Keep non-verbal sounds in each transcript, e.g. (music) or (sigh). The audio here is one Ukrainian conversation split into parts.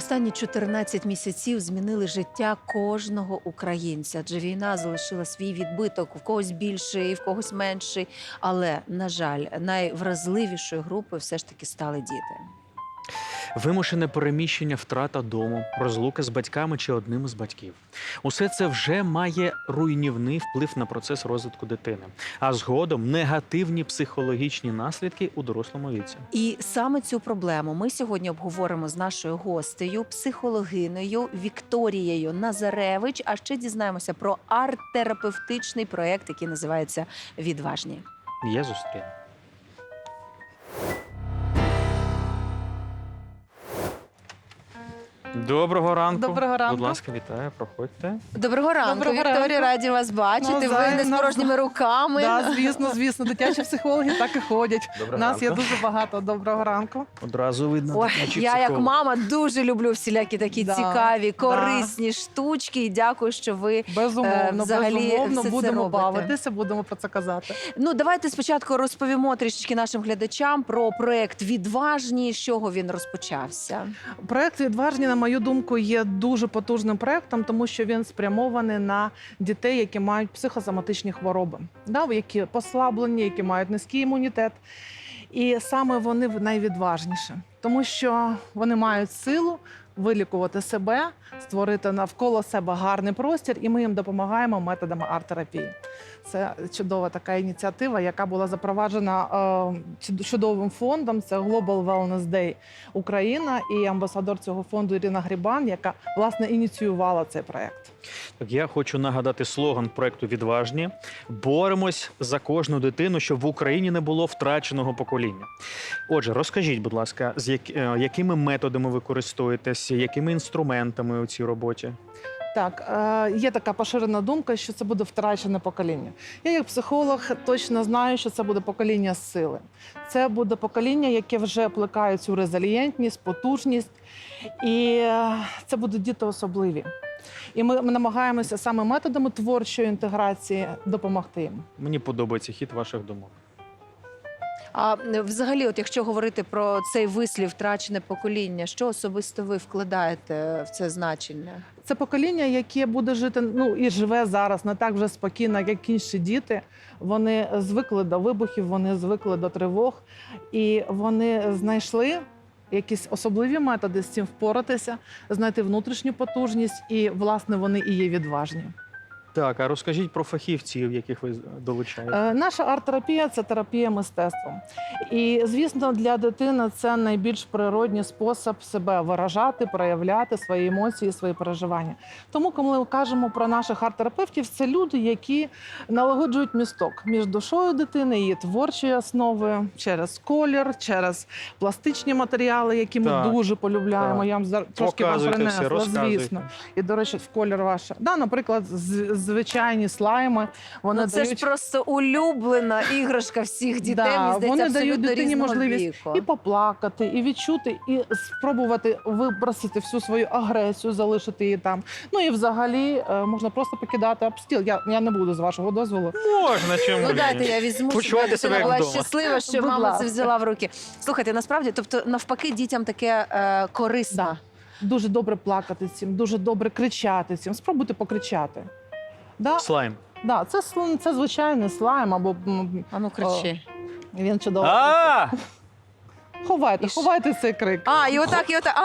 Останні 14 місяців змінили життя кожного українця. Адже війна залишила свій відбиток в когось більший, в когось менший. Але на жаль, найвразливішою групою все ж таки стали діти. Вимушене переміщення, втрата дому, розлука з батьками чи одним із батьків. Усе це вже має руйнівний вплив на процес розвитку дитини, а згодом негативні психологічні наслідки у дорослому віці. І саме цю проблему ми сьогодні обговоримо з нашою гостею, психологинею Вікторією Назаревич. А ще дізнаємося про арт-терапевтичний проєкт, який називається Відважні. Я зустріну. Доброго ранку. Доброго ранку. Будь ласка, вітаю, проходьте. Доброго ранку, Доброго Вікторія. ранку. Раді вас бачити. Ви не з порожніми руками. Да, звісно, звісно. Дитячі психологи так і ходять. Доброго Нас є ранку. дуже багато. Доброго ранку. Одразу видно. Ой, дитячий я як психолог. мама дуже люблю всілякі такі Да, цікаві, да. корисні штучки. І дякую, що ви Безумовно, взагалі безумовно, все це будемо робите. бавитися, будемо про це казати. Ну, давайте спочатку розповімо трішечки нашим глядачам про проект Відважні, з чого він розпочався. Проект відважні, на мою думку, є дуже потужним проектом, тому що він спрямований на дітей, які мають психосоматичні хвороби, да, які послаблені, які мають низький імунітет. І саме вони найвідважніші, тому що вони мають силу вилікувати себе, створити навколо себе гарний простір, і ми їм допомагаємо методами арт-терапії. Це чудова така ініціатива, яка була запроваджена е, чудовим фондом. Це Global Wellness Day Україна і амбасадор цього фонду Ірина Грибан, яка власне ініціювала цей проект. Так я хочу нагадати слоган проекту Відважні. Боремось за кожну дитину, щоб в Україні не було втраченого покоління. Отже, розкажіть, будь ласка, з е, якими методами ви користуєтесь, якими інструментами у цій роботі? Так, е, є така поширена думка, що це буде втрачене покоління. Я, як психолог, точно знаю, що це буде покоління сили. Це буде покоління, яке вже плекає цю резилієнтність, потужність, і е, це будуть діти особливі. І ми намагаємося саме методами творчої інтеграції допомогти їм. Мені подобається хід ваших думок. А взагалі, от якщо говорити про цей вислів втрачене покоління, що особисто ви вкладаєте в це значення? Це покоління, яке буде жити, ну і живе зараз не так вже спокійно, як інші діти. Вони звикли до вибухів, вони звикли до тривог, і вони знайшли якісь особливі методи з цим впоратися, знайти внутрішню потужність, і власне вони і є відважні. Так, а розкажіть про фахівців, яких ви долучаєте. Е, Наша арт-терапія це терапія мистецтвом. І звісно, для дитини це найбільш природній спосіб себе виражати, проявляти свої емоції, свої переживання. Тому, коли ми кажемо про наших арт-терапевтів, це люди, які налагоджують місток між душою дитини, її творчою основою через колір, через пластичні матеріали, які ми Так, дуже полюбляємо. так. Я вам зар- трошки вам Показуйте все, принесла, розказуйте. звісно. І, до речі, в колір ваше. Да, наприклад, з- звичайні слайми. Вони ну, це дають ж просто улюблена іграшка всіх дітей. Да, мені здається, вони дають дитині можливість віку. і поплакати, і відчути, і спробувати вибросити всю свою агресію, залишити її там. Ну і взагалі е, можна просто покидати об стіл. Я, я не буду з вашого дозволу. Можна чому Ну дайте я візьму, моя себе як була вдома. щаслива, що Будь мама ласка. це взяла в руки. Слухайте, насправді, тобто навпаки, дітям таке е, корисно. Да. Дуже добре плакати цим, дуже добре кричати цим. Спробуйте покричати. Да, Слайм. да, це, це звичайний слайм, або м, А ну кричи. він чудово. А! Ховайте, І що? ховайте цей крик. А, і отак, і отак. А,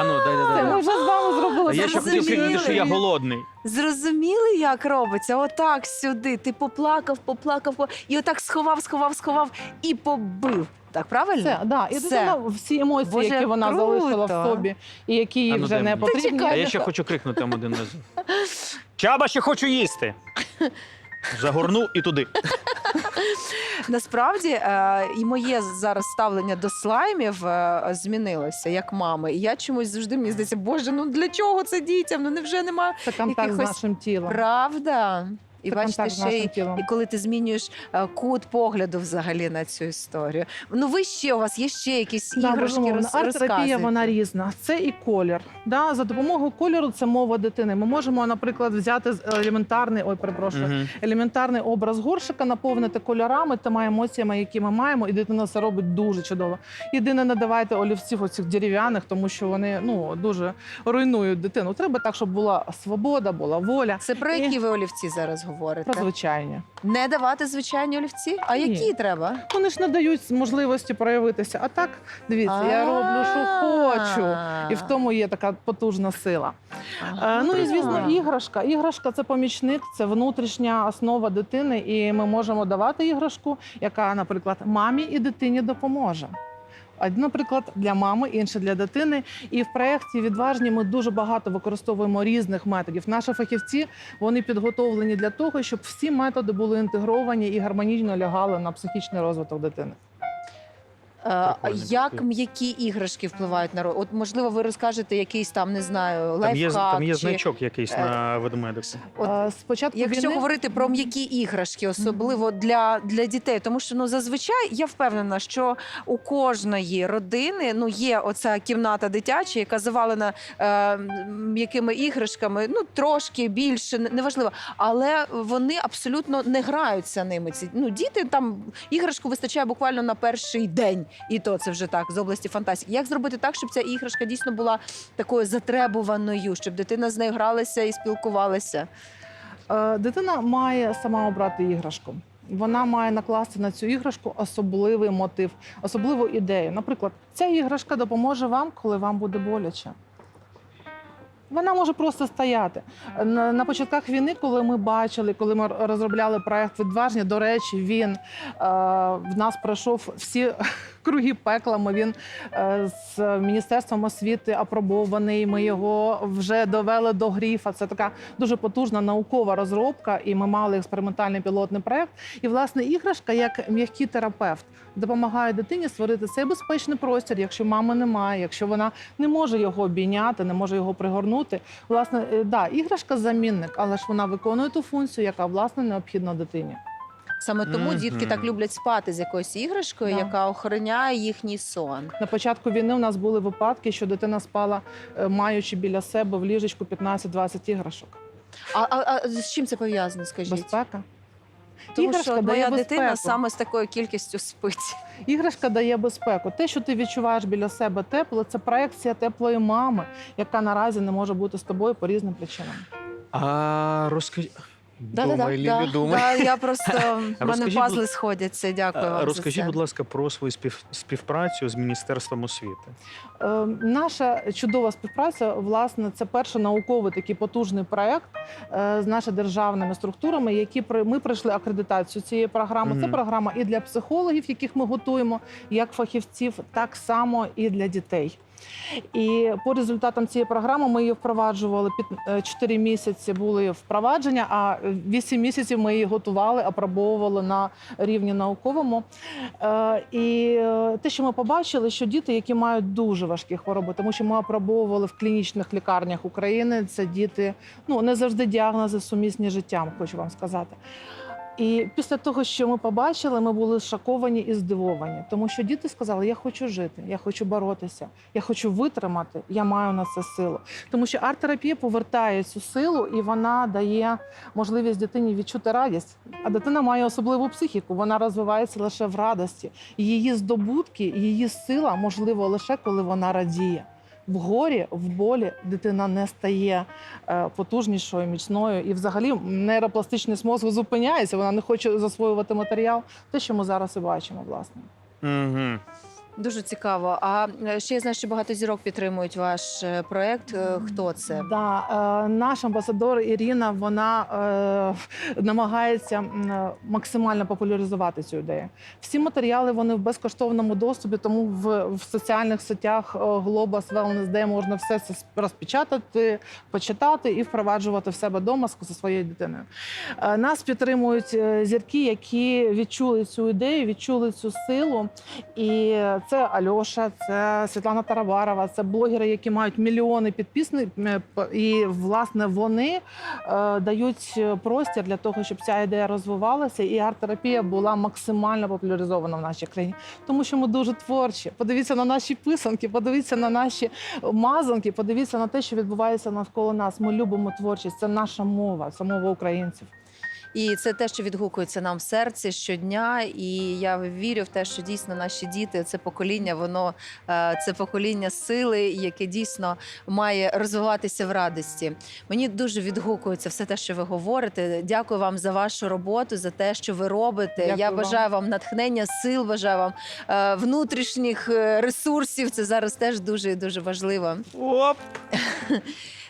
А ну, дай, дай, Це дай. ми вже з вами зробили. А я ще хотів зрозуміли. крикнути, що я голодний. зрозуміли, як робиться? Отак сюди. Ти поплакав, поплакав, по- і отак сховав, сховав, сховав і побив. Так, правильно? Все, да. І Все. дитина всі емоції, Боже, які вона круто. залишила в собі, і які їй А ну, вже дай не мені. потрібні. А я ще хочу крикнути там один раз. (laughs) Чаба, ще хочу їсти. Загорнув і туди. Насправді е, і моє зараз ставлення до слаймів е, змінилося як мами. І я чомусь завжди мені здається, боже, ну для чого це дітям? Ну невже немає Це контакт з якихось нашим тілом. правда? І Це бачите, ще й і коли ти змінюєш е, кут погляду взагалі на цю історію. Ну ви ще у вас є ще якісь Да, іграшки роз, Арт-терапія вона різна. Це і колір. Да? За допомогою кольору це мова дитини. Ми можемо, наприклад, взяти з- елементарний, ой, перепрошую, Мгм. елементарний образ горшика, наповнити кольорами, тими емоціями, які ми маємо, і дитина це робить дуже чудово. Єдине, не давайте олівців оцих дерев'яних, тому що вони ну дуже руйнують дитину. Треба так, щоб була свобода, була воля. Це про І- які ви олівці зараз говорите? Про звичайні. Не давати звичайні олівці? А Ні. які треба? Вони ж не дають можливості проявитися. А так, дивіться, я роблю, що хочу. І в тому є така потужна сила. Е, Ну і звісно, іграшка. Іграшка це помічник, це внутрішня основа дитини, і ми можемо давати іграшку, яка, наприклад, мамі і дитині допоможе. Наприклад, для мами, інше для дитини. І в проєкті відважні ми дуже багато використовуємо різних методів. Наші фахівці вони підготовлені для того, щоб всі методи були інтегровані і гармонійно лягали на психічний розвиток дитини. Е, Прикольно. Як м'які іграшки впливають на ро- От можливо, ви розкажете якийсь там, не знаю, Там є, лайфхак. там є чи... значок якийсь е, на. От Е, Спочатку Якщо війни... говорити про м'які іграшки, особливо для, для дітей, тому що ну зазвичай я впевнена, що у кожної родини ну є оця кімната дитяча, яка завалена е, м'якими іграшками, ну трошки більше, неважливо, але вони абсолютно не граються ними. Ці ну діти там іграшку вистачає буквально на перший день, і то це вже так з області фантастики. Як зробити так, щоб ця іграшка дійсно була такою затребуваною, щоб дитина з нею гралася і спілкувалася? Е, Дитина має сама обрати іграшку. Вона має накласти на цю іграшку особливий мотив, особливу ідею. Наприклад, ця іграшка допоможе вам, коли вам буде боляче. Вона може просто стояти. На, початках війни, коли ми бачили, коли ми розробляли проект відважні, до речі, він е, в нас пройшов всі круги пеклами. Він е, з міністерством освіти апробований. Ми його вже довели до гріфа. Це така дуже потужна наукова розробка, і ми мали експериментальний пілотний проект. І власне іграшка, як м'який терапевт, допомагає дитині створити цей безпечний простір, якщо мами немає, якщо вона не може його обійняти, не може його пригорнути. Власне, е, да, іграшка замінник, але ж вона виконує ту функцію, яка власне необхідна дитині. Саме тому Мгм. дітки так люблять спати з якоюсь іграшкою, Да. яка охороняє їхній сон. На початку війни у нас були випадки, що дитина спала, е, маючи біля себе в ліжечку 15-20 іграшок. А, а, а з чим це пов'язано? Скажіть, Безпека. тому іграшка що от дає моя дитина саме з такою кількістю спить. Іграшка дає безпеку. Те, що ти відчуваєш біля себе тепло, це проекція теплої мами, яка наразі не може бути з тобою по різним причинам. А розкажіть. Да-да-да, да, да, я просто (laughs) в мене Розкажіть, пазли сходяться. Дякую вам. Розкажіть, це. будь ласка, про свою спів... співпрацю з Міністерством освіти. Е, Наша чудова співпраця, власне, це перший науковий такий потужний проект е, з нашими державними структурами, які при- ми пройшли акредитацію цієї програми. Це Мгм. програма і для психологів, яких ми готуємо, як фахівців, так само і для дітей. І по результатам цієї програми ми її впроваджували під 4 місяці були впровадження, а 8 місяців ми її готували, апробовували на рівні науковому. Е, І е, те, що ми побачили, що діти, які мають дуже важкі хвороби, тому що ми апробовували в клінічних лікарнях України, це діти, ну не завжди діагнози сумісні з життям, хочу вам сказати. І після того, що ми побачили, ми були шоковані і здивовані, тому що діти сказали: Я хочу жити, я хочу боротися, я хочу витримати, я маю на це силу. Тому що арт-терапія повертає цю силу і вона дає можливість дитині відчути радість. А дитина має особливу психіку, вона розвивається лише в радості. Її здобутки, її сила можливо лише коли вона радіє. В горі, в болі дитина не стає е, потужнішою, міцною, і взагалі нейропластичність мозку зупиняється. Вона не хоче засвоювати матеріал. Те, що ми зараз і бачимо, власне. Угу. Дуже цікаво. А е, ще я знаю, що багато зірок підтримують ваш е, проект. Е, Хто це? Да, е, наш амбасадор Ірина вона е, намагається максимально популяризувати цю ідею. Всі матеріали вони в безкоштовному доступі, тому в, в соціальних сетях Globus Wellness Day можна все це розпечатати, почитати і впроваджувати в себе вдома зі своєю дитиною. Е, Нас підтримують зірки, які відчули цю ідею, відчули цю силу. І Це Альоша, це Світлана Тарабарова, це блогери, які мають мільйони підписників. І власне вони е, дають простір для того, щоб ця ідея розвивалася, і арт-терапія була максимально популяризована в нашій країні, тому що ми дуже творчі. Подивіться на наші писанки, подивіться на наші мазанки, подивіться на те, що відбувається навколо нас. Ми любимо творчість. Це наша мова, це мова українців. І це те, що відгукується нам в серці щодня. І я вірю в те, що дійсно наші діти, це покоління, воно е, це покоління сили, яке дійсно має розвиватися в радості. Мені дуже відгукується все те, що ви говорите. Дякую вам за вашу роботу, за те, що ви робите. Дякую я вам. бажаю вам натхнення, сил, бажаю вам е, внутрішніх е, ресурсів. Це зараз теж дуже дуже важливо. Оп!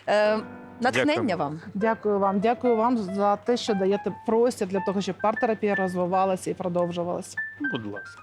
(laughs) Натхнення вам. Дякую вам, дякую вам за те, що даєте простір для того, щоб партерапія розвивалася і продовжувалася. Будь ласка.